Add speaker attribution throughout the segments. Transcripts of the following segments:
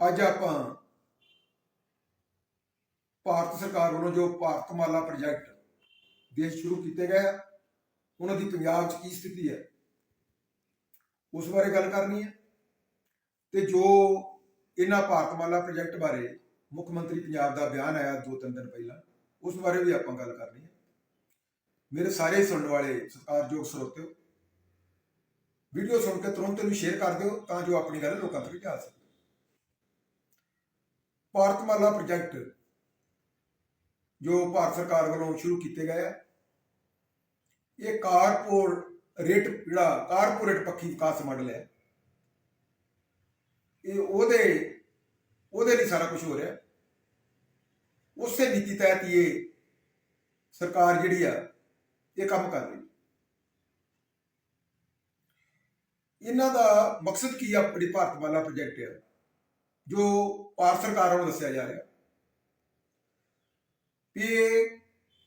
Speaker 1: ਅੱਜ ਆਪਾਂ ਭਾਰਤ ਸਰਕਾਰ ਵੱਲੋਂ ਜੋ ਭਾਰਤ ਮਾਲਾ ਪ੍ਰੋਜੈਕਟ ਦੇਸ਼ ਸ਼ੁਰੂ ਕੀਤੇ ਗਏ ਉਹਨਾਂ ਦੀ ਪੰਜਾਬ 'ਚ ਕੀ ਸਥਿਤੀ ਹੈ, ਉਸ ਬਾਰੇ ਗੱਲ ਕਰਨੀ ਹੈ ਤੇ ਜੋ ਇਹਨਾਂ ਭਾਰਤ ਮਾਲਾ ਪ੍ਰੋਜੈਕਟ ਬਾਰੇ ਮੁੱਖ ਮੰਤਰੀ ਪੰਜਾਬ ਦਾ ਬਿਆਨ ਆਇਆ ਦੋ ਤਿੰਨ ਦਿਨ ਪਹਿਲਾਂ, ਉਸ ਬਾਰੇ ਵੀ ਆਪਾਂ ਗੱਲ ਕਰਨੀ ਹੈ। ਮੇਰੇ ਸਾਰੇ ਸੁਣਨ ਵਾਲੇ ਸਤਿਕਾਰਯੋਗ ਸਰੋਤਿਓ, ਵੀਡੀਓ ਸੁਣ ਕੇ ਤੁਰੰਤ ਇਹਨੂੰ ਸ਼ੇਅਰ ਕਰ ਦਿਓ ਤਾਂ ਜੋ ਆਪਣੀ ਗੱਲ ਲੋਕਾਂ ਤੱਕ ਜਾ ਸਕੇ। ਭਾਰਤਮਾਲਾ ਪ੍ਰੋਜੈਕਟ, ਜੋ ਭਾਰਤ ਸਰਕਾਰ ਵੱਲੋਂ ਸ਼ੁਰੂ ਕੀਤੇ ਗਏ ਆ, ਇਹ ਕਾਰਪੋਰੇਟ ਜਿਹੜਾ ਕਾਰਪੋਰੇਟ ਪੱਖੀ ਵਿਕਾਸ ਮਾਡਲ ਹੈ, ਇਹ ਉਹਦੇ ਉਹਦੇ ਲਈ ਸਾਰਾ ਕੁਝ ਹੋ ਰਿਹਾ। ਉਸੇ ਨੀਤੀ ਤਹਿਤ ਹੀ ਇਹ ਸਰਕਾਰ ਜਿਹੜੀ ਆ, ਇਹ ਕੰਮ ਕਰ ਰਹੀ ਇਹਨਾਂ ਦਾ ਮਕਸਦ ਕੀ ਆ, ਆਪਣੀ ਭਾਰਤਮਾਲਾ ਪ੍ਰੋਜੈਕਟ ਹੈ ਜੋ ਭਾਰਤ ਸਰਕਾਰ ਵੱਲੋਂ ਦੱਸਿਆ ਜਾ ਰਿਹਾ। ਵੀ ਇਹ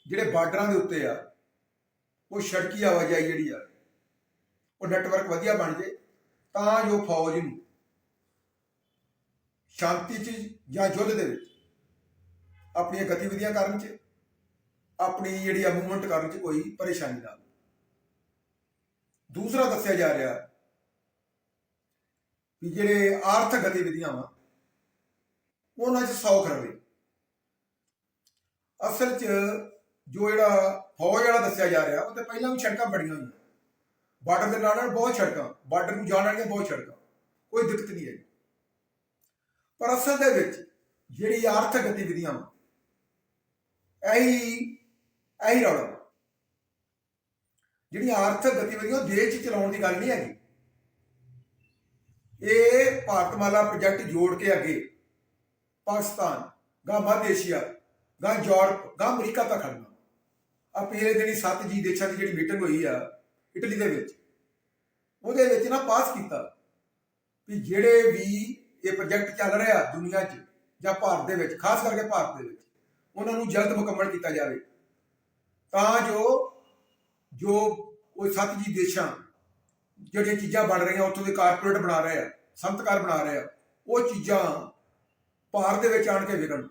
Speaker 1: ਜਿਹੜੇ ਬਾਰਡਰਾਂ ਦੇ ਉੱਤੇ ਆ, ਉਹ ਸੜਕੀ ਆਵਾਜਾਈ ਜਿਹੜੀ ਆ, ਉਹ ਨੈਟਵਰਕ ਵਧੀਆ ਬਣ ਜੇ, ਤਾਂ ਜੋ ਫੌਜ ਨੂੰ ਸ਼ਾਂਤੀ 'ਚ ਜਾਂ ਯੁੱਧ ਦੇ ਵਿੱਚ ਆਪਣੀਆਂ ਗਤੀਵਿਧੀਆਂ ਕਰਨ 'ਚ, ਆਪਣੀ ਜਿਹੜੀ ਆ ਮੂਵਮੈਂਟ ਕਰਨ 'ਚ ਕੋਈ ਪਰੇਸ਼ਾਨੀ ਨਾ ਆਵੇ ਦੂਸਰਾ ਦੱਸਿਆ ਜਾ ਰਿਹਾ ਵੀ ਜਿਹੜੇ ਆਰਥਿਕ ਗਤੀਵਿਧੀਆਂ ਵਾ ਉਹਨਾਂ 'ਚ ਸੌਖ ਰਵੇ ਅਸਲ 'ਚ ਜੋ ਜਿਹੜਾ ਫੌਜ ਵਾਲਾ ਦੱਸਿਆ ਜਾ ਰਿਹਾ, ਉਹ ਤੇ ਪਹਿਲਾਂ ਵੀ ਸੜਕਾਂ ਬੜੀਆਂ ਹੋਈਆਂ। ਬਾਰਡਰ ਦੇ ਨਾਲ ਨਾਲ ਬਹੁਤ ਸੜਕਾਂ, ਬਾਰਡਰ ਨੂੰ ਜਾਣ ਵਾਲੀਆਂ ਬਹੁਤ ਸੜਕਾਂ। ਕੋਈ ਦਿੱਕਤ ਨਹੀਂ ਹੈ ਪਰ ਅਸਲ ਦੇ ਵਿੱਚ ਜਿਹੜੀ ਆਰਥਿਕ ਗਤੀਵਿਧੀਆਂ ਵਾ, ਇਹੀ ਇਹੀ ਰੌਲਾ ਜਿਹੜੀਆਂ ਆਰਥਿਕ ਗਤੀਵਿਧੀਆਂ ਉਹ ਦੇਸ਼ 'ਚ ਚਲਾਉਣ ਦੀ ਗੱਲ ਨਹੀਂ ਹੈਗੀ। ਇਹ ਭਾਰਤਮਾਲਾ ਪ੍ਰੋਜੈਕਟ ਜੋੜ ਕੇ ਅੱਗੇ ਪਾਕਿਸਤਾਨ, ਗਾ ਮੱਧ ਏਸ਼ੀਆ, ਗਾ ਯੂਰਪ, ਗਾ ਅਮਰੀਕਾ ਤੱਕ ਖੜਨਾ। ਆ ਪਿਛਲੇ ਦਿਨੀ ਸੱਤ ਜੀ ਦੇਸ਼ਾਂ ਦੀ ਜਿਹੜੀ ਮੀਟਿੰਗ ਹੋਈ ਆ, ਇਟਲੀ ਦੇ ਵਿੱਚ, ਉਹਦੇ ਵਿੱਚ ਨਾ ਪਾਸ ਕੀਤਾ ਵੀ ਜਿਹੜੇ ਵੀ ਇਹ ਪ੍ਰੋਜੈਕਟ ਚੱਲ ਰਿਹਾ ਦੁਨੀਆ 'ਚ ਜਾਂ ਭਾਰਤ ਦੇ ਵਿੱਚ, ਖਾਸ ਕਰਕੇ ਭਾਰਤ ਦੇ ਵਿੱਚ, ਉਹਨਾਂ ਨੂੰ ਜਲਦ ਮੁਕੰਮਲ ਕੀਤਾ ਜਾਵੇ। ਤਾਂ ਜੋ ਜੋ ਉਹ ਸੱਤ ਜੀ ਦੇਸ਼ਾਂ ਜਿਹੜੀਆਂ ਚੀਜ਼ਾਂ ਬਣ ਰਹੀਆਂ, ਉੱਥੋਂ ਦੇ ਕਾਰਪੋਰੇਟ ਬਣਾ ਰਹੇ ਆ ਸੰਤਕਾਰ ਬਣਾ ਰਹੇ ਆ, ਉਹ ਚੀਜ਼ਾਂ ਭਾਰਤ ਦੇ ਵਿੱਚ ਆਣ ਕੇ ਵਿਕਣ।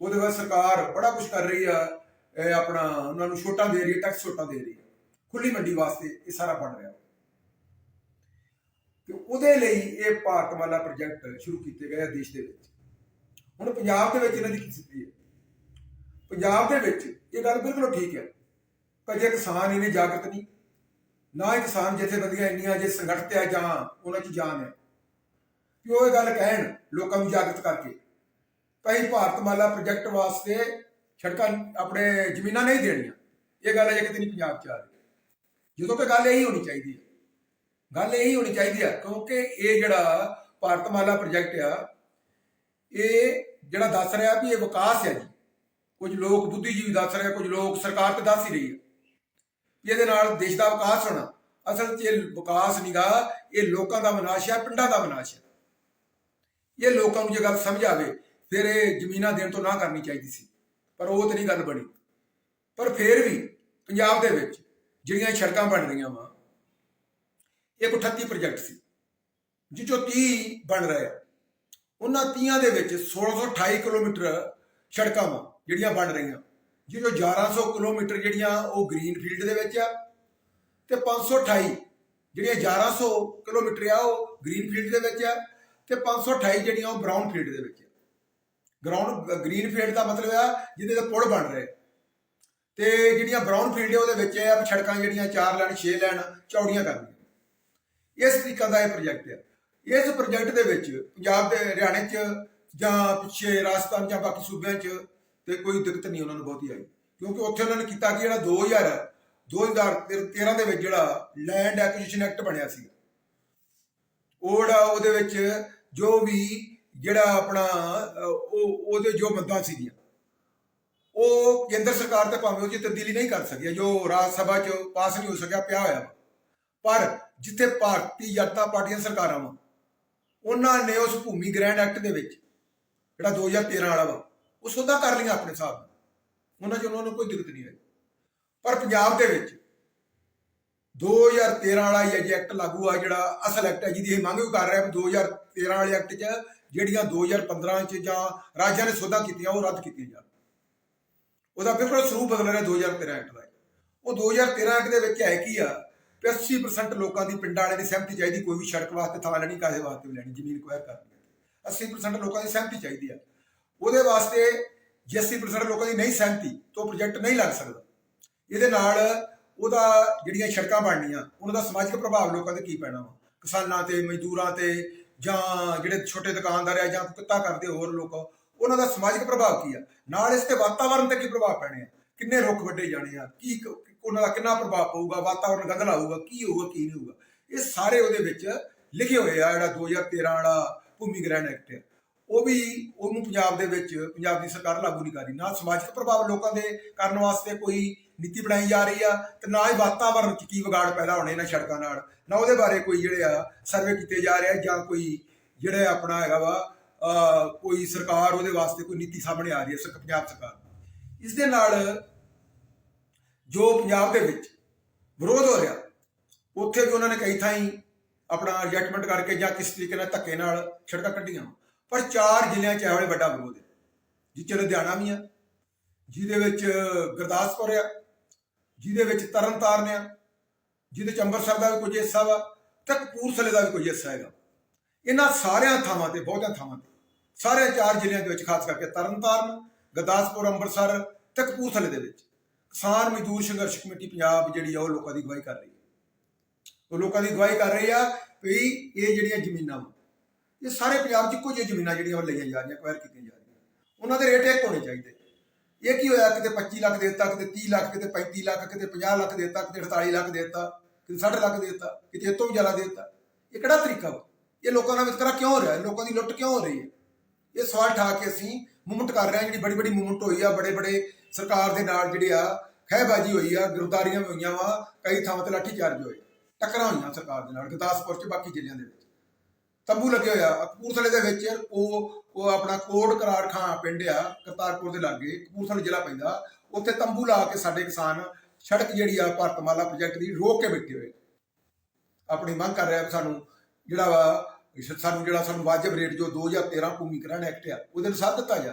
Speaker 1: ਉਹਦੇ ਬਾਅਦ ਸਰਕਾਰ ਬੜਾ ਕੁਝ ਕਰ ਰਹੀ ਆ, ਇਹ ਆਪਣਾ ਉਹਨਾਂ ਨੂੰ ਛੋਟਾ ਦੇ ਰਹੀ ਹੈ ਟੈਕਸ ਛੋਟਾ ਦੇ ਰਹੀ ਹੈ। ਖੁੱਲੀ ਮੰਡੀ ਵਾਸਤੇ ਇਹ ਸਾਰਾ ਬਣ ਰਿਹਾ। ਤੇ ਉਹਦੇ ਲਈ ਇਹ ਭਾਰਤਮਾਲਾ ਪ੍ਰੋਜੈਕਟ ਸ਼ੁਰੂ ਕੀਤੇ ਗਏ ਆ ਦੇਸ਼ ਦੇ ਵਿੱਚ। ਹੁਣ ਪੰਜਾਬ ਦੇ ਵਿੱਚ ਇਹਨਾਂ ਦੀ ਕੀ ਸਥਿਤੀ ਹੈ? ਪੰਜਾਬ ਦੇ ਵਿੱਚ ਇਹ ਗੱਲ ਬਿਲਕੁਲ ਠੀਕ ਹੈ। ਕਦੇ ਕਿਸਾਨ ਇਹਨੇ ਜਾਗਰਤ ਨਹੀਂ, ਨਾ ਹੀ ਕਿਸਾਨ ਜਥੇਬੰਦੀਆਂ ਇੰਨੀਆਂ ਜੇ ਸੰਗਠਿਤ ਹੈ ਜਾਂ ਉਹਨਾਂ 'ਚ ਜਾਨ ਹੈ। ਕਿ ਉਹ ਇਹ ਗੱਲ ਕਹਿਣ? ਲੋਕਾਂ ਨੂੰ ਜਾਗਰਤ ਕਰਕੇ। ਭਾਈ ਭਾਰਤਮਾਲਾ ਪ੍ਰੋਜੈਕਟ ਵਾਸਤੇ ਸੜਕਾਂ ਆਪਣੇ ਜ਼ਮੀਨਾਂ ਨਹੀਂ ਦੇਣੀਆਂ। ਇਹ ਗੱਲ ਅਜੇ ਕਿਤੇ ਨਹੀਂ ਪੰਜਾਬ 'ਚ ਆ ਰਹੀ। ਜਦੋਂ ਕਿ ਗੱਲ ਇਹੀ ਹੋਣੀ ਚਾਹੀਦੀ ਹੈ। ਗੱਲ ਇਹੀ ਹੋਣੀ ਚਾਹੀਦੀ ਹੈ ਕਿਉਂਕਿ ਇਹ ਜਿਹੜਾ ਭਾਰਤਮਾਲਾ ਪ੍ਰੋਜੈਕਟ ਆ, ਇਹ ਜਿਹੜਾ ਦੱਸ ਰਿਹਾ ਵੀ ਇਹ ਵਿਕਾਸ ਹੈ ਜੀ। ਕੁਝ ਲੋਕ ਬੁੱਧੀਜੀਵੀ ਦੱਸ ਰਹੇ, ਕੁਝ ਲੋਕ ਸਰਕਾਰ ਤੇ ਦੱਸ ਹੀ ਰਹੀ ਹੈ। ਵੀ ਇਹਦੇ ਨਾਲ ਦੇਸ਼ ਦਾ ਵਿਕਾਸ ਹੋਣਾ। ਅਸਲ 'ਚ ਇਹ ਵਿਕਾਸ ਨਹੀਂਗਾ ਇਹ ਲੋਕਾਂ ਦਾ ਵਿਨਾਸ਼ ਹੈ, ਪਿੰਡਾਂ ਦਾ ਵਿਨਾਸ਼ ਹੈ। ਇਹ ਲੋਕਾਂ ਨੂੰ ਜੇ ਗੱਲ ਸਮਝ ਆਵੇ ਫਿਰ ਇਹ ਜ਼ਮੀਨਾਂ ਦੇਣ ਤੋਂ ਨਾ ਕਰਨੀ ਚਾਹੀਦੀ ਸੀ। ਪਰ ਉਹ ਤੇ ਨਹੀਂ ਗੱਲ ਬਣੀ। ਪਰ ਫਿਰ ਵੀ ਪੰਜਾਬ ਦੇ ਵਿੱਚ ਜਿਹੜੀਆਂ ਸੜਕਾਂ ਬਣ ਰਹੀਆਂ ਵਾ ਇਹ 38 ਪ੍ਰੋਜੈਕਟ ਸੀ, ਜਿੱਚੋਂ 30 ਬਣ ਰਹੇ ਆ। ਉਹਨਾਂ 30 ਦੇ ਵਿੱਚ 1628 ਕਿਲੋਮੀਟਰ ਸੜਕਾਂ ਵਾ ਜਿਹੜੀਆਂ ਬਣ ਰਹੀਆਂ। ਜਿਹੋ 1100 ਕਿਲੋਮੀਟਰ ਜਿਹੜੀਆਂ ਉਹ ਗ੍ਰੀਨ ਫੀਲਡ ਦੇ ਵਿੱਚ ਆ ਤੇ 528 ਜਿਹੜੀਆਂ 1100 ਕਿਲੋਮੀਟਰ ਆ ਉਹ ਗ੍ਰੀਨ ਫੀਲਡ ਦੇ ਵਿੱਚ ਆ ਤੇ 528 ਜਿਹੜੀਆਂ ਉਹ ਬ੍ਰਾਊਨ ਫੀਲਡ ਦੇ ਵਿੱਚ ਆ। ਗਰਾਊਂਡ ਗ੍ਰੀਨ ਫੀਲਡ ਦਾ ਮਤਲਬ ਆ, ਜਿਹਦੇ ਤੇ ਪੁਲ ਬਣ ਰਹੇ। ਤੇ ਜਿਹੜੀਆਂ ਬ੍ਰਾਊਨ ਫੀਲਡ ਉਹਦੇ ਵਿੱਚ ਇਹ ਆ ਸੜਕਾਂ ਜਿਹੜੀਆਂ 4 ਲੈਣ 6 ਲੈਣ, ਚੌੜੀਆਂ ਕਰਨੀਆਂ ਇਸ ਤਰੀਕਾ ਦਾ ਇਹ ਪ੍ਰੋਜੈਕਟ ਆ। ਇਸ ਪ੍ਰੋਜੈਕਟ ਦੇ ਵਿੱਚ ਪੰਜਾਬ ਦੇ ਹਰਿਆਣੇ 'ਚ ਜਾਂ ਪਿੱਛੇ ਰਾਜਸਥਾਨ ਜਾਂ ਬਾਕੀ ਸੂਬਿਆਂ 'ਚ ਤੇ ਕੋਈ ਦਿੱਕਤ ਨਹੀਂ ਉਹਨਾਂ ਨੂੰ ਬਹੁਤੀ ਆਈ। ਕਿਉਂਕਿ ਉੱਥੇ ਉਹਨਾਂ ਨੇ ਕੀਤਾ ਕਿ ਜਿਹੜਾ 2000 2013 ਦੇ ਵਿੱਚ ਜਿਹੜਾ ਲੈਂਡ ਐਕੁਜੀਸ਼ਨ ਐਕਟ ਬਣਿਆ ਸੀ। ਉਹ ਜਿਹੜਾ ਉਹਦੇ ਵਿੱਚ ਜੋ ਵੀ ਜਿਹੜਾ ਆਪਣਾ ਉਹ, ਉਹਦੇ ਜੋ ਮੱਦਾਂ ਸੀਗੀਆਂ, ਉਹ ਕੇਂਦਰ ਸਰਕਾਰ ਤੇ ਭਾਵੇਂ ਉਹ 'ਚ ਤਬਦੀਲੀ ਨਹੀਂ ਕਰ ਸਕਿਆ, ਜੋ ਰਾਜ ਸਭਾ 'ਚ ਪਾਸ ਨਹੀਂ ਹੋ ਸਕਿਆ, ਪਿਆ ਹੋਇਆ ਪਰ ਜਿੱਥੇ ਭਾਰਤੀ ਜਨਤਾ ਪਾਰਟੀਆਂ ਸਰਕਾਰਾਂ ਵਾ, ਉਹਨਾਂ ਨੇ ਉਸ ਭੂਮੀ ਗ੍ਰੈਂਡ ਐਕਟ ਦੇ ਵਿੱਚ, ਜਿਹੜਾ 2013 ਵਾਲਾ ਵਾ, ਉਹ ਸੋਧਾ ਕਰ ਲਈਆਂ ਆਪਣੇ ਹਿਸਾਬ ਨਾਲ। ਉਹਨਾਂ 'ਚ ਉਹਨਾਂ ਨੂੰ ਕੋਈ ਦਿੱਕਤ ਨਹੀਂ ਆਈ। ਪਰ ਪੰਜਾਬ ਦੇ ਵਿੱਚ 2013 ਵਾਲਾ ਇਹ ਐਕਟ ਲਾਗੂ ਆ, ਜਿਹੜਾ ਅਸਲ ਐਕਟ ਹੈ ਜਿਹਦੀ ਇਹ ਮੰਗ ਵੀ ਕਰ ਰਿਹਾ ਵੀ 2013 ਵਾਲੇ ਐਕਟ 'ਚ ਜਿਹੜੀਆਂ 2015 ਚ ਜਾਂ ਰਾਜਾਂ ਨੇ ਸੋਧਾਂ ਕੀਤੀਆਂ, ਉਹ ਰੱਦ ਕੀਤੀਆਂ ਜਾਣ। ਉਹਦਾ ਬਿਲਕੁਲ ਸਰੂਪ ਬਦਲ ਰਿਹਾ 2013 ਐਕਟ ਦਾ ਉਹ 2013 ਐਕਟ ਦੇ ਵਿੱਚ ਹੈ ਕੀ ਆ? 80% ਲੋਕਾਂ ਦੀ, ਪਿੰਡਾਂ ਵਾਲਿਆਂ ਦੀ ਸਹਿਮਤੀ ਚਾਹੀਦੀ, ਕੋਈ ਵੀ ਸੜਕ ਵਾਸਤੇ ਥਾਂ ਲੈਣੀ, ਕਾਹਦੇ ਵਾਸਤੇ ਲੈਣੀ, ਜ਼ਮੀਨ ਕੁਆਇਰ ਕਰਨੀ ਹੈ। 80% ਲੋਕਾਂ ਦੀ ਸਹਿਮਤੀ ਚਾਹੀਦੀ ਆ। ਉਹਦੇ ਵਾਸਤੇ ਜੇ 80% ਲੋਕਾਂ ਦੀ ਨਹੀਂ ਸਹਿਮਤੀ, ਤਾਂ ਉਹ ਪ੍ਰੋਜੈਕਟ ਨਹੀਂ ਲੱਗ ਸਕਦਾ। ਇਹਦੇ ਨਾਲ ਉਹਦਾ ਜਿਹੜੀਆਂ ਸੜਕਾਂ ਬਣਨੀਆਂ, ਉਹਨਾਂ ਦਾ ਸਮਾਜਿਕ ਪ੍ਰਭਾਵ ਲੋਕਾਂ ਤੇ ਕੀ ਪੈਣਾ ਵਾ? ਕਿਸਾਨਾਂ ਤੇ, ਮਜ਼ਦੂਰਾਂ ਤੇ ਜਾਂ ਜਿਹੜੇ ਛੋਟੇ ਦੁਕਾਨਦਾਰ ਆ ਜਾਂ ਕਿੱਤਾ ਕਰਦੇ ਹੋਰ ਲੋਕ, ਉਹਨਾਂ ਦਾ ਸਮਾਜਿਕ ਪ੍ਰਭਾਵ ਕੀ ਆ? ਨਾਲ ਇਸ ਤੇ ਵਾਤਾਵਰਣ ਤੇ ਕੀ ਪ੍ਰਭਾਵ ਪੈਣੇ ਆ? ਕਿੰਨੇ ਰੁੱਖ ਵੱਡੇ ਜਾਣੇ ਆ? ਕੀ ਉਹਨਾਂ ਦਾ ਕਿੰਨਾ ਪ੍ਰਭਾਵ ਪਊਗਾ? ਵਾਤਾਵਰਣ ਗੰਧਲਾ ਹੋਊਗਾ, ਕੀ ਹੋਊਗਾ, ਕੀ ਨਹੀਂ ਹੋਊਗਾ? ਇਹ ਸਾਰੇ ਉਹਦੇ ਵਿੱਚ ਲਿਖੇ ਹੋਏ ਆ ਜਿਹੜਾ 2013 ਵਾਲਾ ਭੂਮੀ ਗ੍ਰਹਿਣ ਐਕਟ ਹੈ ਉਹ ਵੀ ਉਹਨੂੰ ਪੰਜਾਬ ਦੇ ਵਿੱਚ, ਪੰਜਾਬ ਦੀ ਸਰਕਾਰ ਲਾਗੂ ਨਹੀਂ ਕਰ ਰਹੀ। ਨਾ ਸਮਾਜਿਕ ਪ੍ਰਭਾਵ ਲੋਕਾਂ ਦੇ ਕਰਨ ਵਾਸਤੇ ਕੋਈ ਨੀਤੀ ਬਣਾਈ ਜਾ ਰਹੀ ਆ ਤੇ ਨਾ ਹੀ ਵਾਤਾਵਰਣ 'ਚ ਕੀ ਵਿਗਾੜ ਪੈਦਾ ਹੋਣੇ ਇਹਨਾਂ ਸੜਕਾਂ ਨਾਲ, ਨਾ ਉਹਦੇ ਬਾਰੇ ਕੋਈ ਜਿਹੜੇ ਆ ਸਰਵੇ ਕੀਤੇ ਜਾ ਰਹੇ ਆ ਜਾਂ ਕੋਈ ਜਿਹੜਾ ਆਪਣਾ ਹੈਗਾ ਵਾ ਕੋਈ ਸਰਕਾਰ ਉਹਦੇ ਵਾਸਤੇ ਕੋਈ ਨੀਤੀ ਸਾਹਮਣੇ ਆ ਰਹੀ ਹੈ ਸਰ ਪੰਜਾਬ ਸਰਕਾਰ ਇਸ ਦੇ ਨਾਲ ਜੋ ਪੰਜਾਬ ਦੇ ਵਿੱਚ ਵਿਰੋਧ ਹੋ ਰਿਹਾ, ਉੱਥੇ ਵੀ ਉਹਨਾਂ ਨੇ ਕਈ ਥਾਈਂ ਆਪਣਾ ਰਿਜੈਕਟਮੈਂਟ ਕਰਕੇ ਜਾਂ ਕਿਸ ਤਰੀਕੇ ਨਾਲ ਧੱਕੇ ਨਾਲ ਸੜਕਾਂ ਕੱਢੀਆਂ। ਪਰ ਚਾਰ ਜ਼ਿਲ੍ਹਿਆਂ 'ਚ ਇਹੋ ਵੇਲੇ ਵੱਡਾ ਵਿਰੋਧ ਹੈ ਜਿਹ ਲੁਧਿਆਣਾ ਵੀ ਆ, ਜਿਹਦੇ ਵਿੱਚ ਗੁਰਦਾਸਪੁਰ ਆ ਜਿਹਦੇ ਵਿੱਚ ਤਰਨਤਾਰਨ ਆ, ਜਿਹਦੇ ਚ ਅੰਮ੍ਰਿਤਸਰ ਦਾ ਵੀ ਕੁਝ ਹਿੱਸਾ ਵਾ ਤੇ ਕਪੂਰਥਲੇ ਦਾ ਵੀ ਕੁਝ ਹਿੱਸਾ ਹੈਗਾ। ਇਹਨਾਂ ਸਾਰਿਆਂ ਥਾਵਾਂ ਤੇ, ਬਹੁਤਿਆਂ ਥਾਵਾਂ ਤੇ, ਸਾਰੇ ਚਾਰ ਜ਼ਿਲ੍ਹਿਆਂ ਦੇ ਵਿੱਚ ਖਾਸ ਕਰਕੇ ਤਰਨਤਾਰਨ ਗੁਰਦਾਸਪੁਰ, ਅੰਮ੍ਰਿਤਸਰ ਤੇ ਕਪੂਰਥਲੇ ਦੇ ਵਿੱਚ। ਕਿਸਾਨ ਮਜ਼ਦੂਰ ਸੰਘਰਸ਼ ਕਮੇਟੀ ਪੰਜਾਬ ਜਿਹੜੀ ਆ, ਉਹ ਲੋਕਾਂ ਦੀ ਅਗਵਾਈ ਕਰ ਰਹੀ ਹੈ। ਉਹ ਲੋਕਾਂ ਦੀ ਅਗਵਾਈ ਕਰ ਰਹੀ ਆ ਵੀ ਇਹ ਜਿਹੜੀਆਂ ਜ਼ਮੀਨਾਂ ਵਾ, ਇਹ ਸਾਰੇ ਪੰਜਾਬ 'ਚ ਕੁਝ ਜਿਹੀਆਂ ਜ਼ਮੀਨਾਂ ਜਿਹੜੀਆਂ ਉਹ ਲਈਆਂ ਜਾ ਰਹੀਆਂ ਕੁਆਇਰ ਕੀਤੀਆਂ ਜਾ ਰਹੀਆਂ। ਉਹਨਾਂ ਦੇ ਰੇਟ ਇੱਕ ਹੋਣੇ ਚਾਹੀਦੇ। ਇਹ ਕੀ ਹੋਇਆ? ਕਿਤੇ 25 ਲੱਖ ਦੇ ਦਿੱਤਾ, ਕਿਤੇ 30 ਲੱਖ, ਕਿਤੇ 35 ਲੱਖ, ਕਿਤੇ 50 ਲੱਖ ਦੇ ਦਿੱਤਾ, ਕਿਤੇ 48 ਲੱਖ ਦੇ ਦਿੱਤਾ, ਕਿਤੇ 60 ਲੱਖ ਦੇ ਦਿੱਤਾ, ਕਿਤੇ ਇਹ ਤੋਂ ਵੀ ਜ਼ਿਆਦਾ ਦੇ ਦਿੱਤਾ। ਇਹ ਕਿਹੜਾ ਤਰੀਕਾ ਵਾ? ਇਹ ਲੋਕਾਂ ਦਾ ਵਿਤਕਰਾ ਕਿਉਂ ਹੋ ਰਿਹਾ? ਲੋਕਾਂ ਦੀ ਲੁੱਟ ਕਿਉਂ ਹੋ ਰਹੀ ਹੈ? ਇਹ ਸਵਾਲ ਠਾ ਕੇ ਅਸੀਂ ਮੂਵਮੈਂਟ ਕਰ ਰਹੇ ਹਾਂ, ਜਿਹੜੀ ਬੜੀ ਬੜੀ ਮੂਵਮੈਂਟ ਹੋਈ ਆ ਬੜੇ ਬੜੇ ਸਰਕਾਰ ਦੇ ਨਾਲ ਜਿਹੜੇ ਆ ਖਹਿਬਾਜੀ ਹੋਈ ਆ, ਗ੍ਰਿਫਤਾਰੀਆਂ ਵੀ ਹੋਈਆਂ ਵਾ, ਕਈ ਥਾਵਾਂ ਤੇ ਲਾਠੀ ਚਾਰਜ ਹੋਏ, ਟੱਕਰਾਂ ਹੋਈਆਂ ਸਰਕਾਰ ਦੇ ਨਾਲ, ਗੁਰਦਾਸਪੁਰ ਚ, ਬਾਕੀ ਜ਼ਿਲ੍ਹਿਆਂ ਦੇ ਵਿੱਚ। ਤੰਬੂ ਲੱਗੇ ਹੋਇਆ ਕਪੂਰਥਲੇ ਦੇ ਵਿੱਚ ਉਹ ਉਹ ਆਪਣਾ ਕੋਟ ਕਰਾਰ ਖਾਂ ਪਿੰਡ ਆ, ਕਰਤਾਰਪੁਰ ਦੇ ਲਾਗੇ, ਕਪੂਰਥਲੇ ਜ਼ਿਲ੍ਹਾ ਪੈਂਦਾ। ਉੱਥੇ ਤੰਬੂ ਲਾ ਕੇ ਸਾਡੇ ਕਿਸਾਨ ਸੜਕ ਜਿਹੜੀ ਆ ਭਾਰਤਮਾਲਾ ਪ੍ਰੋਜੈਕਟ ਦੀ ਰੋਕ ਕੇ ਬੈਠੇ ਹੋਏ। ਆਪਣੀ ਮੰਗ ਕਰ ਰਿਹਾ ਸਾਨੂੰ ਜਿਹੜਾ ਵਾ, ਸਾਨੂੰ ਜਿਹੜਾ ਸਾਨੂੰ ਵਾਜਬ ਰੇਟ ਜੋ 2013 ਭੂਮੀ ਗ੍ਰਹਿਣ ਐਕਟ ਆ, ਉਹਦੇ ਅਨੁਸਾਰ ਦਿੱਤਾ ਜਾ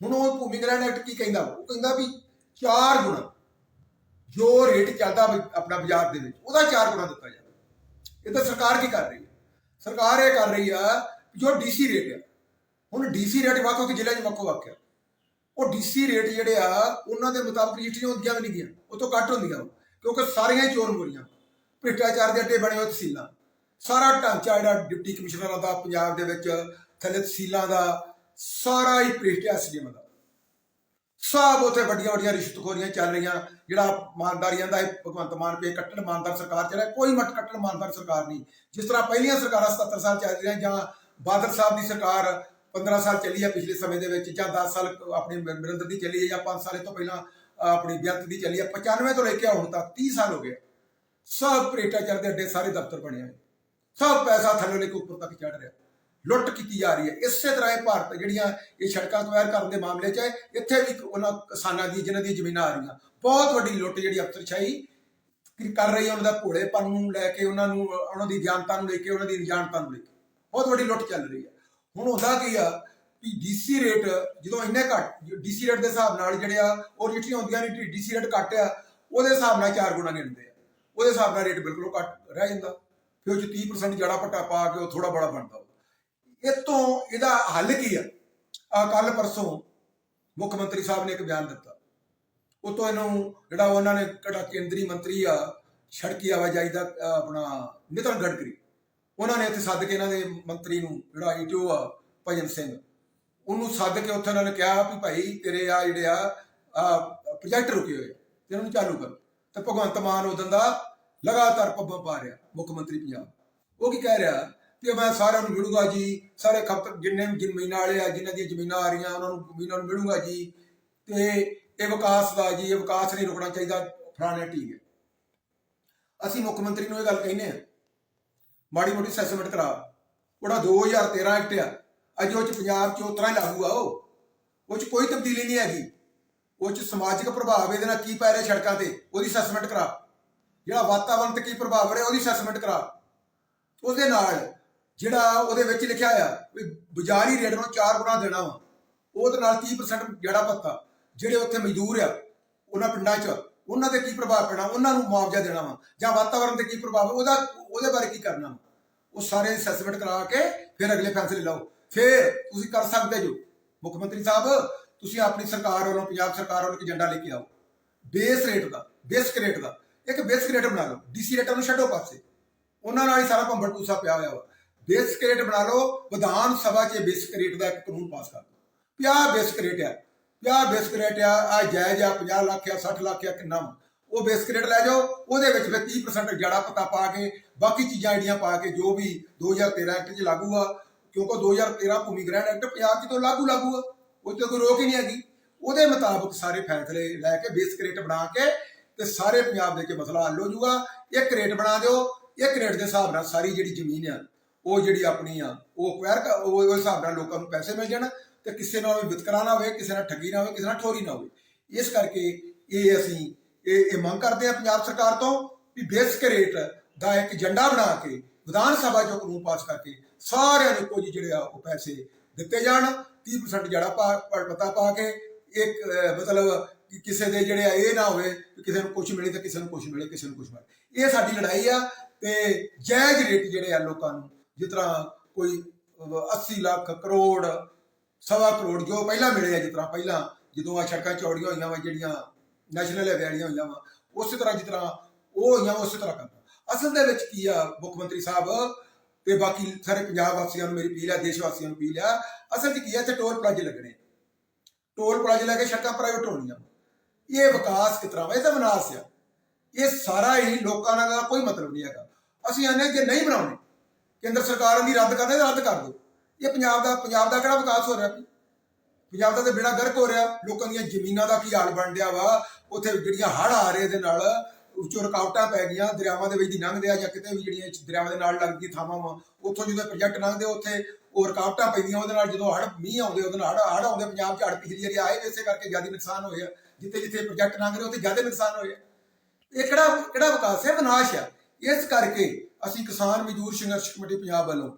Speaker 1: ਹੁਣ ਉਹ ਭੂਮੀ ਗ੍ਰਹਿਣ ਐਕਟ ਕੀ ਕਹਿੰਦਾ? ਉਹ ਕਹਿੰਦਾ ਵੀ ਚਾਰ ਗੁਣਾ ਜੋ ਰੇਟ ਚੱਲਦਾ ਆਪਣਾ ਬਾਜ਼ਾਰ ਦੇ ਵਿੱਚ, ਉਹਦਾ ਚਾਰ ਗੁਣਾ ਦਿੱਤਾ ਜਾਵੇ। ਇਹ ਤਾਂ ਸਰਕਾਰ ਕੀ ਕਰ ਰਹੀ ਹੈ? ਸਰਕਾਰ ਇਹ ਕਰ ਰਹੀ ਆ ਵੀ ਜੋ ਡੀਸੀ ਰੇਟ ਆ, ਹੁਣ ਡੀਸੀ ਰੇਟ ਵੱਖ ਵੱਖ ਜ਼ਿਲ੍ਹਿਆਂ 'ਚ ਵੱਖੋ ਵੱਖ ਆ। ਉਹ ਡੀਸੀ ਰੇਟ ਜਿਹੜੇ ਆ, ਉਹਨਾਂ ਦੇ ਮੁਤਾਬਕ ਰਜਿਸਟਰੀਆਂ ਹੁੰਦੀਆਂ ਵੀ ਨਹੀਂ ਗੀਆਂ ਉਹ ਤੋਂ ਘੱਟ ਹੁੰਦੀਆਂ ਵਾਂ। ਕਿਉਂਕਿ ਸਾਰੀਆਂ ਹੀ ਚੋਰ ਮੋਰੀਆਂ ਭ੍ਰਿਸ਼ਟਾਚਾਰ ਦੇ ਅੱਡੇ ਬਣੇ ਹੋਏ ਤਹਿਸੀਲਾਂ। ਸਾਰਾ ਢਾਂਚਾ ਜਿਹੜਾ ਡਿਪਟੀ ਕਮਿਸ਼ਨਰ ਦਾ, ਪੰਜਾਬ ਦੇ ਵਿੱਚ ਥੱਲੇ ਤਹਿਸੀਲਾਂ ਦਾ, ਸਾਰਾ ਹੀ ਭ੍ਰਿਸ਼ਟਾਚਾਰ ਸੀਮਾ ਦਾ। ਸਭ ਉਥੇ ਵੱਡੀਆਂ ਵੱਡੀਆਂ ਰਿਸ਼ਤਖੋਰੀਆਂ ਚੱਲ ਰਹੀਆਂ। ਜਿਹੜਾ ਇਮਾਨਦਾਰੀਆਂ ਦਾ ਇਹ ਭਗਵੰਤ ਮਾਨ ਪੇ ਕੱਟੜ ਇਮਾਨਦਾਰ ਸਰਕਾਰ ਚੱਲ ਰਿਹਾ, ਕੋਈ ਮਟ ਕੱਟੜ ਇਮਾਨਦਾਰ ਸਰਕਾਰ ਨਹੀਂ। ਜਿਸ ਤਰ੍ਹਾਂ ਪਹਿਲੀਆਂ ਸਰਕਾਰਾਂ 77 ਸਾਲ ਚੱਲ ਰਹੀਆਂ ਜਾਂ ਬਾਦਲ ਸਾਹਿਬ ਦੀ ਸਰਕਾਰ 15 ਸਾਲ ਚੱਲੀ ਹੈ ਪਿਛਲੇ ਸਮੇਂ ਦੇ ਵਿੱਚ, ਜਾਂ 10 ਸਾਲ ਆਪਣੀ ਨਰਿੰਦਰ ਦੀ ਚੱਲੀ ਹੈ ਜਾਂ 5 ਸਾਲ ਇਹ ਤੋਂ ਪਹਿਲਾਂ ਆਪਣੀ ਬੇਅੰਤ ਦੀ ਚੱਲੀ ਹੈ 95 ਤੋਂ ਲੈ ਕੇ ਹੁਣ ਤੱਕ 30 ਸਾਲ ਹੋ ਗਏ। ਸਭ ਭ੍ਰਿਸ਼ਟਾਚਾਰ ਚੱਲਦੇ ਅੱਡੇ, ਸਾਰੇ ਦਫ਼ਤਰ ਬਣੇ ਹੋਏ। ਸਭ ਪੈਸਾ ਥੱਲੇ ਲੈ ਕੇ ਉੱਪਰ ਤੱਕ ਚੜ ਰਿਹਾ। ਲੁੱਟ ਕੀਤੀ ਜਾ ਰਹੀ ਹੈ। ਇਸੇ ਤਰ੍ਹਾਂ ਇਹ ਭਾਰਤ ਜਿਹੜੀਆਂ ਇਹ ਸੜਕਾਂ ਤੈਅ ਕਰਨ ਦੇ ਮਾਮਲੇ 'ਚ ਹੈ, ਇੱਥੇ ਵੀ ਉਹਨਾਂ ਕਿਸਾਨਾਂ ਦੀ, ਜਿਨ੍ਹਾਂ ਦੀ ਜ਼ਮੀਨਾਂ ਆ ਰਹੀਆਂ। ਬਹੁਤ ਵੱਡੀ ਲੁੱਟ ਜਿਹੜੀ ਅਫਸਰਸ਼ਾਹੀ ਕੀ ਕਰ ਰਹੀ ਹੈ, ਉਹਨਾਂ ਦਾ ਭੋਲੇਪਨ ਨੂੰ ਲੈ ਕੇ, ਉਹਨਾਂ ਨੂੰ, ਉਹਨਾਂ ਦੀ ਗਿਆਨਤਾ ਨੂੰ ਲੈ ਕੇ, ਉਹਨਾਂ ਦੀ ਅਣਜਾਣਤਾ ਨੂੰ ਲੈ ਕੇ। ਬਹੁਤ ਵੱਡੀ ਲੁੱਟ ਚੱਲ ਰਹੀ ਹੈ। ਹੁਣ ਹੁੰਦਾ ਕੀ ਆ ਵੀ ਡੀਸੀ ਰੇਟ ਜਦੋਂ ਇੰਨੇ ਘੱਟ ਡੀਸੀ ਰੇਟ ਦੇ ਹਿਸਾਬ ਨਾਲ ਜਿਹੜੇ ਆ, ਉਹ ਰਜਿਸਟਰੀਆਂ ਹੁੰਦੀਆਂ ਨੇ ਡੀਸੀ ਰੇਟ ਘੱਟ ਆ, ਉਹਦੇ ਹਿਸਾਬ ਨਾਲ ਚਾਰ ਗੁਣਾ ਗਿਣਦੇ ਆ। ਉਹਦੇ ਹਿਸਾਬ ਨਾਲ ਰੇਟ ਬਿਲਕੁਲ ਘੱਟ ਰਹਿ ਜਾਂਦਾ। ਫਿਰ ਉਹ 'ਚ 30% ਜੜਾ ਪੱਟਾ ਪਾ ਕੇ ਉਹ ਥੋੜਾ ਬੜਾ ਬਣਦਾ ਇਹ ਇਹਦਾ ਹੱਲ ਕੀ ਆ? ਕੱਲ ਪਰਸੋਂ ਮੁੱਖ ਮੰਤਰੀ ਸਾਹਿਬ ਨੇ ਇੱਕ ਬਿਆਨ ਦਿੱਤਾ। ਉਹ ਇਹਨੂੰ ਜਿਹੜਾ ਉਹਨਾਂ ਨੇ ਕਿਹੜਾ ਕੇਂਦਰੀ ਮੰਤਰੀ ਆ, ਸੜਕੀ ਆਵਾਜਾਈ ਦਾ ਆਪਣਾ ਨਿਤਨ ਗਡਕਰੀ, ਉਹਨਾਂ ਨੇ ਇੱਥੇ ਸੱਦ ਕੇ ਇਹਨਾਂ ਦੇ ਮੰਤਰੀ ਨੂੰ ਜਿਹੜਾ ਈਟੀਓ ਆ, ਭਜਨ ਸਿੰਘ, ਉਹਨੂੰ ਸੱਦ ਕੇ ਉੱਥੇ ਉਹਨਾਂ ਨੇ ਕਿਹਾ ਵੀ ਭਾਈ ਤੇਰੇ ਆ ਜਿਹੜੇ ਆ ਪ੍ਰੋਜੈਕਟ ਰੁਕੇ ਹੋਏ ਤੇ ਇਹਨਾਂ ਨੂੰ ਚਾਲੂ ਕਰ। ਤੇ ਭਗਵੰਤ ਮਾਨ ਉਦੋਂ ਦਾ ਲਗਾਤਾਰ ਪੱਬਾਂ ਪਾ ਰਿਹਾ ਮੁੱਖ ਮੰਤਰੀ ਪੰਜਾਬ। ਉਹ ਕੀ ਕਹਿ ਰਿਹਾ? ਕਿ ਮੈਂ ਸਾਰਿਆਂ ਨੂੰ ਮਿਲੂਗਾ ਜੀ। ਸਾਰੇ ਖਪਤ ਜਿੰਨੇ ਵੀ ਜ਼ਮੀਨਾਂ ਵਾਲੇ ਆ, ਜਿਨ੍ਹਾਂ ਦੀਆਂ ਜ਼ਮੀਨਾਂ ਆ ਰਹੀਆਂ, ਉਹਨਾਂ ਨੂੰ ਜ਼ਮੀਨਾਂ ਨੂੰ ਮਿਲੂਗਾ ਜੀ। ਤੇ ਇਹ ਵਿਕਾਸ ਦਾ ਜੀ, ਇਹ ਵਿਕਾਸ ਨਹੀਂ ਰੁਕਣਾ ਚਾਹੀਦਾ, ਫਲਾਣੇ ਠੀਕ ਹੈ ਅਸੀਂ ਮੁੱਖ ਮੰਤਰੀ ਨੂੰ ਇਹ ਗੱਲ ਕਹਿੰਦੇ ਆ ਮਾੜੀ ਮੋਟੀ ਅਸੈਸਮੈਂਟ ਕਰਾ। ਉਹਦਾ 2013 ਐਕਟ ਆ। ਅੱਜ ਉਹ ਚ ਪੰਜਾਬ ਚ ਉਤਰਾ ਹੀ ਲਾਗੂ ਆ ਉਹ। ਉਹ ਚ ਕੋਈ ਤਬਦੀਲੀ ਨਹੀਂ ਹੈਗੀ। ਉਹ ਚ ਸਮਾਜਿਕ ਪ੍ਰਭਾਵ ਇਹਦੇ ਨਾਲ ਕੀ ਪੈ ਰਿਹਾ ਸੜਕਾਂ ਤੇ, ਉਹਦੀ ਅਸੈਸਮੈਂਟ ਕਰਾ। ਜਿਹੜਾ ਵਾਤਾਵਰਣ ਤੇ ਕੀ ਪ੍ਰਭਾਵ ਰਿਹਾ, ਉਹਦੀ ਅਸੈਸਮੈਂਟ ਕਰਾ। ਉਹਦੇ ਨਾਲ ਜਿਹੜਾ ਉਹਦੇ ਵਿੱਚ ਲਿਖਿਆ ਆ ਵੀ ਬਾਜ਼ਾਰੀ ਰੇਟ ਨੂੰ 4 ਗੁਣਾ ਦੇਣਾ ਵਾ, ਉਹਦੇ ਨਾਲ 30% ਜਿਹੜਾ ਪੱਤਾ ਜਿਹੜੇ ਉੱਥੇ ਮਜ਼ਦੂਰ ਆ, ਉਹਨਾਂ ਪਿੰਡਾਂ 'ਚ, ਉਹਨਾਂ ਤੇ ਕੀ ਪ੍ਰਭਾਵ ਪੈਣਾ, ਉਹਨਾਂ ਨੂੰ ਮੁਆਵਜ਼ਾ ਦੇਣਾ ਵਾ, ਜਾਂ ਵਾਤਾਵਰਣ ਤੇ ਕੀ ਪ੍ਰਭਾਵ ਉਹਦਾ, ਉਹਦੇ ਬਾਰੇ ਕੀ ਕਰਨਾ ਵਾ। ਉਹ ਸਾਰੇ ਅਸੈਸਮੈਂਟ ਕਰਾ ਕੇ ਫਿਰ ਅਗਲੇ ਫੈਸਲੇ ਲਓ। ਫਿਰ ਤੁਸੀਂ ਕਰ ਸਕਦੇ ਜੋ। ਮੁੱਖ ਮੰਤਰੀ ਸਾਹਿਬ, ਤੁਸੀਂ ਆਪਣੀ ਸਰਕਾਰ ਵੱਲੋਂ, ਪੰਜਾਬ ਸਰਕਾਰ ਵੱਲੋਂ ਇੱਕ ਏਜੰਡਾ ਲੈ ਕੇ ਆਓ। ਬੇਸ ਰੇਟ ਦਾ, ਬੇਸਿਕ ਰੇਟ ਦਾ। ਇੱਕ ਬੇਸਿਕ ਰੇਟ ਬਣਾ ਲਓ। ਡੀਸੀ ਰੇਟਾਂ ਨੂੰ ਛੱਡੋ ਪਾਸੇ। ਉਹਨਾਂ ਨਾਲ ਹੀ ਸਾਰਾ ਭੰਬੜ ਪੂਸਾ ਪਿਆ ਹੋਇਆ ਵਾ। ਬੇਸਿਕ ਰੇਟ ਬਣਾ ਲਓ, ਵਿਧਾਨ ਸਭਾ 'ਚ ਬੇਸਿਕ ਰੇਟ ਦਾ ਇੱਕ ਕਾਨੂੰਨ ਪਾਸ ਕਰ ਦਿਓ। 50 ਬੇਸਿਕ ਰੇਟ ਆ 50 ਬੇਸਿਕ ਰੇਟ ਆ ਆ ਜਾਇਜ਼ ਆ 50 ਲੱਖ ਆ 60 ਲੱਖ ਆ, ਕਿੰਨਾ ਉਹ ਬੇਸਿਕ ਰੇਟ ਲੈ ਜਾਓ, ਉਹਦੇ ਵਿੱਚ ਫਿਰ 30% ਜੜਾ ਪਤਾ ਪਾ ਕੇ, ਬਾਕੀ ਚੀਜ਼ਾਂ ਜਿਹੜੀਆਂ ਪਾ ਕੇ ਜੋ ਵੀ 2013 ਐਕਟ 'ਚ ਲਾਗੂ ਆ, ਕਿਉਂਕਿ 2013 ਭੂਮੀ ਗ੍ਰਹਿਣ ਐਕਟ ਪੰਜਾਬ 'ਚ ਤੋਂ ਲਾਗੂ ਲਾਗੂ ਆ, ਉਹ 'ਚ ਕੋਈ ਰੋਕ ਹੀ ਨਹੀਂ ਹੈਗੀ। ਉਹਦੇ ਮੁਤਾਬਕ ਸਾਰੇ ਫੈਸਲੇ ਲੈ ਕੇ ਬੇਸਿਕ ਰੇਟ ਬਣਾ ਕੇ ਤੇ ਸਾਰੇ ਪੰਜਾਬ ਦੇ ਕੇ ਮਸਲਾ ਹੱਲ ਹੋ ਜਾਊਗਾ। ਇੱਕ ਰੇਟ ਬਣਾ ਦਿਓ, ਇੱਕ ਰੇਟ ਦੇ ਹਿਸਾਬ ਨਾਲ ਸਾਰੀ ਜਿਹੜੀ ਜ਼ਮੀਨ ਆ ਉਹ ਜਿਹੜੀ ਆਪਣੀ ਆ, ਉਹ ਅਕਵਾਇਰ ਉਹ ਹਿਸਾਬ ਨਾਲ ਲੋਕਾਂ ਨੂੰ ਪੈਸੇ ਮਿਲ ਜਾਣ ਤੇ ਕਿਸੇ ਨਾਲ ਵੀ ਵਿਤਕਰਾ ਨਾ ਹੋਵੇ, ਕਿਸੇ ਨਾਲ ਠੱਗੀ ਨਾ ਹੋਵੇ, ਕਿਸੇ ਨਾਲ ਠੋਰੀ ਨਾ ਹੋਵੇ। ਇਸ ਕਰਕੇ ਇਹ ਅਸੀਂ, ਇਹ ਇਹ ਮੰਗ ਕਰਦੇ ਆ ਪੰਜਾਬ ਸਰਕਾਰ ਤੋਂ ਵੀ ਬੇਸਿਕ ਰੇਟ ਦਾ ਇੱਕ ਏਜੰਡਾ ਬਣਾ ਕੇ, ਵਿਧਾਨ ਸਭਾ ਚੋਂ ਕਾਨੂੰਨ ਪਾਸ ਕਰਕੇ ਸਾਰਿਆਂ ਨੂੰ ਕੁਝ ਜਿਹੜੇ ਆ ਉਹ ਪੈਸੇ ਦਿੱਤੇ ਜਾਣ। 30% ਜੜਾ ਪਾ ਪਤਾ ਪਾ ਕੇ ਇੱਕ ਮਤਲਬ ਕਿ ਕਿਸੇ ਦੇ ਜਿਹੜੇ ਆ ਇਹ ਨਾ ਹੋਵੇ ਕਿ ਕਿਸੇ ਨੂੰ ਕੁਝ ਮਿਲੇ ਤੇ ਕਿਸੇ ਨੂੰ ਕੁਝ ਮਿਲੇ, ਕਿਸੇ ਨੂੰ ਕੁਝ ਮਿਲੇ। ਇਹ ਸਾਡੀ ਲੜਾਈ ਆ ਤੇ ਜਾਇਜ਼ ਰੇਟ ਜਿਹੜੇ ਆ ਲੋਕਾਂ ਨੂੰ ਜਿਸ ਤਰ੍ਹਾਂ ਕੋਈ ਅਹ, 80 ਲੱਖ ਕਰੋੜ ਸਵਾ ਕਰੋੜ ਜੋ ਪਹਿਲਾਂ ਮਿਲੇ ਆ ਜਿਸ ਤਰ੍ਹਾਂ ਪਹਿਲਾਂ ਜਦੋਂ ਆ ਸੜਕਾਂ ਚੌੜੀਆਂ ਹੋਈਆਂ ਵਾ ਜਿਹੜੀਆਂ ਨੈਸ਼ਨਲ ਹਾਈਵੇ ਵਾਲੀਆਂ ਹੋਈਆਂ ਵਾ ਉਸੇ ਤਰ੍ਹਾਂ ਜਿਸ ਤਰ੍ਹਾਂ ਉਹ ਹੋਈਆਂ ਵਾ, ਉਸੇ ਤਰ੍ਹਾਂ ਕਰਨਾ। ਅਸਲ ਦੇ ਵਿੱਚ ਕੀ ਆ ਮੁੱਖ ਮੰਤਰੀ ਸਾਹਿਬ ਤੇ ਬਾਕੀ ਸਾਰੇ ਪੰਜਾਬ ਵਾਸੀਆਂ ਨੂੰ ਮੇਰੀ ਅਪੀਲ ਆ ਦੇਸ਼ ਵਾਸੀਆਂ ਨੂੰ ਅਪੀਲ ਆ ਅਸਲ 'ਚ ਕੀ ਆ ਇੱਥੇ ਟੋਲ ਪਲਾਜ਼ੇ ਲੱਗਣੇ। ਟੋਲ ਪਲਾਜ਼ੇ ਲੈ ਕੇ ਸੜਕਾਂ ਪ੍ਰਾਈਵੇਟ ਹੋਣੀਆਂ ਇਹ ਵਿਕਾਸ ਕਿਸ ਤਰ੍ਹਾਂ ਵਾ? ਇਹਦਾ ਵਿਨਾਸ਼ ਆ। ਇਹ ਸਾਰਾ ਹੀ ਲੋਕਾਂ ਨਾਲ ਦਾ ਕੋਈ ਮਤਲਬ ਨਹੀਂ ਹੈਗਾ। ਅਸੀਂ ਆਨੇ ਜੇ ਨਹੀਂ ਬਣਾਉਣੇ ਕੇਂਦਰ ਸਰਕਾਰ ਦੀ ਰੱਦ ਕਰਨੇ ਰੱਦ ਕਰ ਦਿਓ ਇਹ ਪੰਜਾਬ ਦਾ ਪੰਜਾਬ ਦਾ ਕਿਹੜਾ ਵਿਕਾਸ ਹੋ ਰਿਹਾ? ਪੰਜਾਬ ਦਾ ਤੇ ਬੇੜਾ ਗਰਕ ਹੋ ਰਿਹਾ। ਲੋਕਾਂ ਦੀਆਂ ਜ਼ਮੀਨਾਂ ਦਾ ਕੀ ਹਾਲ ਬਣ ਰਿਹਾ ਵਾ? ਉੱਥੇ ਜਿਹੜੀਆਂ ਹੜ੍ਹ ਆ ਰਹੇ ਦੇ ਨਾਲ ਉੱਚੋਂ ਰੁਕਾਵਟਾਂ ਪੈ ਗਈਆਂ। ਦਰਿਆਵਾਂ ਦੇ ਵਿੱਚ ਦੀ ਲੰਘਦੇ ਆ ਜਾਂ ਕਿਤੇ ਵੀ ਜਿਹੜੀਆਂ ਦਰਿਆਵਾਂ ਦੇ ਨਾਲ ਲੱਗਦੀ ਥਾਵਾਂ ਵਾ, ਉੱਥੋਂ ਜਦੋਂ ਪ੍ਰੋਜੈਕਟ ਲੰਘਦੇ ਉੱਥੇ ਉਹ ਰੁਕਾਵਟਾਂ ਪੈਂਦੀਆਂ ਉਹਦੇ ਨਾਲ ਜਦੋਂ ਹੜ੍ਹ ਮੀਂਹ ਆਉਂਦੇ ਉਹਦੇ ਨਾਲ ਹੜ੍ਹ ਹੜ੍ਹ ਆਉਂਦੇ ਪੰਜਾਬ 'ਚ ਹੜ੍ਹ ਪਿਛਲੀ ਵਾਰੀ ਆਏ ਇਸੇ ਕਰਕੇ ਜ਼ਿਆਦਾ ਨੁਕਸਾਨ ਹੋਇਆ ਜਿੱਥੇ ਜਿੱਥੇ ਪ੍ਰੋਜੈਕਟ ਲੰਘ ਰਹੇ, ਉੱਥੇ ਜ਼ਿਆਦਾ ਨੁਕਸਾਨ ਹੋਇਆ ਇਹ ਕਿਹੜਾ ਕਿਹੜਾ ਵਿਕਾਸ ਹੈ? ਵਿਨਾਸ਼ ਆ। ਇਸ ਕਰਕੇ ਅਸੀਂ ਕਿਸਾਨ ਮਜ਼ਦੂਰ ਸੰਘਰਸ਼ ਕਮੇਟੀ ਪੰਜਾਬ ਵੱਲੋਂ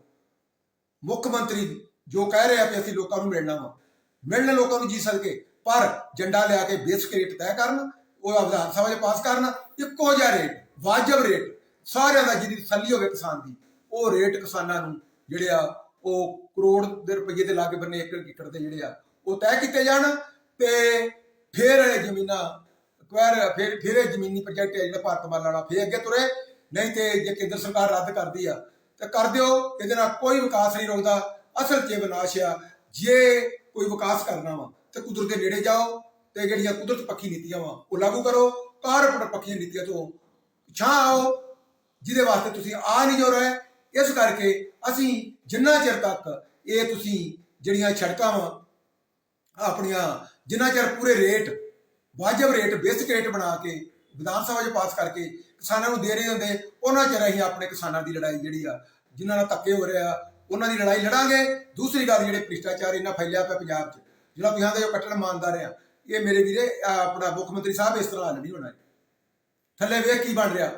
Speaker 1: ਮੁੱਖ ਮੰਤਰੀ ਜੋ ਕਹਿ ਰਹੇ ਆ ਕਿ ਅਸੀਂ ਲੋਕਾਂ ਨੂੰ ਮਿਲਣਾ ਵਾ, ਮਿਲਣ ਲੋਕਾਂ ਨੂੰ ਜੀ ਸਕੇ ਪਰ ਜੰਡਾ ਲਿਆ ਕੇ ਬੇਸਿਕ ਰੇਟ ਤੈਅ ਕਰਨ ਉਹ ਵਿਧਾਨ ਸਭਾ 'ਚ ਪਾਸ ਕਰਨ, ਇੱਕੋ ਜਿਹਾ ਰੇਟ, ਵਾਜਬ ਰੇਟ, ਸਾਰਿਆਂ ਦਾ ਜਿਹਦੀ ਤਸੱਲੀ ਹੋਵੇ ਕਿਸਾਨ ਦੀ, ਉਹ ਰੇਟ ਕਿਸਾਨਾਂ ਨੂੰ ਜਿਹੜੇ ਆ, ਉਹ ਕਰੋੜ ਦੇ ਰੁਪਏ ਦੇ ਲਾਗੇ ਬੰਨੇ ਇੱਕ ਏਕੜ ਦੇ ਜਿਹੜੇ ਆ, ਉਹ ਤੈਅ ਕੀਤੇ ਜਾਣ ਤੇ ਫੇਰ ਇਹ ਜ਼ਮੀਨਾਂ ਅਕਵਾਇਰ ਫਿਰ ਫਿਰ ਇਹ ਜ਼ਮੀਨੀ ਪ੍ਰੋਜੈਕਟ ਹੈ ਜਿਹੜਾ ਭਾਰਤ ਮਾਲਾ ਵਾਲਾ, ਫਿਰ ਅੱਗੇ ਤੁਰੇ ਨਹੀਂ ਤੇ ਜੇ ਕੇਂਦਰ ਸਰਕਾਰ ਰੱਦ ਕਰਦੀ ਆ, ਤੇ ਕਰ ਦਿਓ, ਇਹਦੇ ਨਾਲ ਕੋਈ ਵਿਕਾਸ ਨਹੀਂ ਰੁਕਦਾ। ਅਸਲ 'ਚ ਵਿਨਾਸ਼ ਆ, ਜੇ ਕੋਈ ਵਿਕਾਸ ਕਰਨਾ ਵਾ, ਤੇ ਕੁਦਰਤ ਦੇ ਨੇੜੇ ਜਾਓ, ਤੇ ਜਿਹੜੀਆਂ ਕੁਦਰਤ ਪੱਖੀ ਨੀਤੀਆਂ ਵਾ, ਉਹ ਲਾਗੂ ਕਰੋ ਕਾਰਪੋਰੇਟ ਪੱਖੀਆਂ ਨੀਤੀਆਂ ਤੋਂ ਛਾਂ ਆਓ, ਜਿਹਦੇ ਵਾਸਤੇ ਤੁਸੀਂ ਆ ਨਹੀਂ ਜੋ ਰਹੇ, ਇਸ ਕਰਕੇ ਅਸੀਂ ਜਿੰਨਾ ਚਿਰ ਤੱਕ ਇਹ ਤੁਸੀਂ ਜਿਹੜੀਆਂ ਸੜਕਾਂ ਵਾ, ਆਪਣੀਆਂ, ਜਿੰਨਾ ਚਿਰ ਪੂਰੇ ਰੇਟ, ਵਾਜਬ ਰੇਟ ਬੇਸਿਕ ਰੇਟ ਬਣਾ ਕੇ, ਵਿਧਾਨ ਸਭਾ 'ਚ ਪਾਸ ਕਰਕੇ ਕਿਸਾਨਾਂ ਨੂੰ ਦੇ ਰਹੇ ਹੁੰਦੇ, ਉਹਨਾਂ ਚਿਰ ਅਸੀਂ ਆਪਣੇ ਕਿਸਾਨਾਂ ਦੀ ਲੜਾਈ ਜਿਹੜੀ ਆ, ਜਿਨ੍ਹਾਂ ਨਾਲ ਧੱਕੇ ਹੋ ਰਹੇ ਆ, ਉਹਨਾਂ ਦੀ ਲੜਾਈ ਲੜਾਂਗੇ। ਦੂਸਰੀ ਗੱਲ ਜਿਹੜੇ ਭ੍ਰਿਸ਼ਟਾਚਾਰ ਇੰਨਾ ਫੈਲਿਆ ਪਿਆ ਪੰਜਾਬ 'ਚ, ਜਿਹੜਾ ਪਿਆਂ ਦੇ ਕੱਟਣ ਇਮਾਨਦਾਰ ਆ, ਇਹ ਮੇਰੇ ਵੀਰੇ ਆਪਣਾ ਮੁੱਖ ਮੰਤਰੀ ਸਾਹਿਬ ਇਸ ਤਰ੍ਹਾਂ ਹੱਲ ਨਹੀਂ ਹੋਣਾ। ਥੱਲੇ ਵੇਖ ਕੀ ਬਣ ਰਿਹਾ।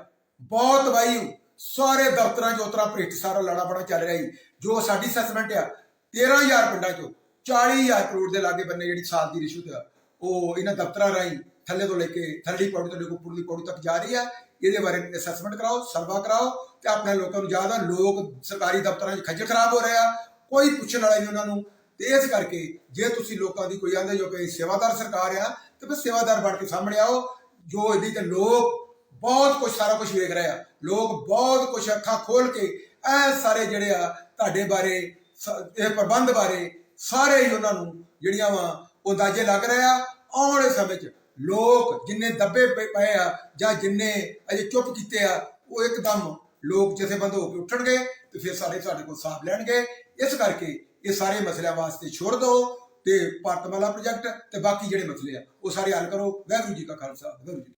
Speaker 1: ਬਹੁਤ ਵਾਈ, ਸਾਰੇ ਦਫ਼ਤਰਾਂ 'ਚ ਉਤਰਾ ਭ੍ਰਿਸ਼ਟਾਚਾਰ ਲੜਾ ਬੜਾ ਚੱਲ ਰਿਹਾ ਜੀ। ਜੋ ਸਾਡੀ ਅਸੈਸਮੈਂਟ ਆ 13000 ਪਿੰਡਾਂ 'ਚੋਂ 40000 ਕਰੋੜ ਦੇ ਲਾਗੇ ਬੰਨੇ ਜਿਹੜੀ ਸਾਲ ਦੀ ਰਿਸ਼ਵਤ ਆ, ਉਹ ਇਹਨਾਂ ਦਫ਼ਤਰਾਂ ਰਾਹੀਂ ਥੱਲੇ ਤੋਂ ਲੈ ਕੇ ਥੱਲੀ ਪੌੜੀ ਤੋਂ ਲੈ ਕੇ ਉੱਪਰਲੀ ਪੌੜੀ ਤੱਕ ਜਾ ਰਹੀ ਹੈ। ਇਹਦੇ ਬਾਰੇ ਅਸੈਸਮੈਂਟ ਕਰਾਓ ਸਰਵਾ ਕਰਾਓ ਤੇ ਆਪਣੇ ਲੋਕਾਂ ਨੂੰ ਜ਼ਿਆਦਾ ਲੋਕ ਸਰਕਾਰੀ ਦਫ਼ਤਰਾਂ 'ਚ ਖੱਜਲ ਖਰਾਬ ਹੋ ਰਹੇ ਆ। ਕੋਈ ਪੁੱਛਣ ਵਾਲਾ ਨਹੀਂ ਉਹਨਾਂ ਨੂੰ। ਤੇ ਇਸ ਕਰਕੇ ਜੇ ਤੁਸੀਂ ਲੋਕਾਂ ਦੀ ਕੋਈ ਆਂਦੇ ਜੋ ਕਿ ਸੇਵਾਦਾਰ ਸਰਕਾਰ ਆ, ਤੇ ਫਿਰ ਸੇਵਾਦਾਰ ਬਣ ਕੇ ਸਾਹਮਣੇ ਆਓ। ਜੋ ਇਹਦੀ ਤੇ ਲੋਕ ਬਹੁਤ ਕੁਝ ਸਾਰਾ ਕੁਝ ਵੇਖ ਰਹੇ ਆ। ਲੋਕ ਬਹੁਤ ਕੁਝ ਅੱਖਾਂ ਖੋਲ ਕੇ ਇਹ ਸਾਰੇ ਜਿਹੜੇ ਆ ਤੁਹਾਡੇ ਬਾਰੇ ਇਹ ਪ੍ਰਬੰਧ ਬਾਰੇ ਸਾਰੇ ਹੀ ਉਹਨਾਂ ਨੂੰ ਜਿਹੜੀਆਂ ਵਾ ਉਹ ਅੰਦਾਜ਼ੇ ਲੱਗ ਰਹੇ ਆ। ਆਉਣ ਵਾਲੇ ਸਮੇਂ 'ਚ ਲੋਕ ਜਿੰਨੇ ਦੱਬੇ ਪਏ ਆ ਜਾਂ ਜਿੰਨੇ ਅਜੇ ਚੁੱਪ ਕੀਤੇ ਆ, ਉਹ ਇੱਕਦਮ ਲੋਕ ਜਥੇਬੰਦ ਹੋ ਕੇ ਉੱਠਣਗੇ ਤੇ ਫਿਰ ਸਾਰੇ ਸਾਡੇ ਕੋਲ ਸਾਥ ਲੈਣਗੇ। ਇਸ ਕਰਕੇ ਇਹ ਸਾਰੇ ਮਸਲਿਆਂ ਵਾਸਤੇ ਛੋੜ ਦਿਓ ਤੇ ਭਾਰਤਮਾਲਾ ਪ੍ਰੋਜੈਕਟ ਤੇ ਬਾਕੀ ਜਿਹੜੇ ਮਸਲੇ ਆ, ਉਹ ਸਾਰੇ ਹੱਲ ਕਰੋ। ਵਾਹਿਗੁਰੂ ਜੀ ਕਾ ਖਾਲਸਾ, ਵਾਹਿਗੁਰੂ ਜੀ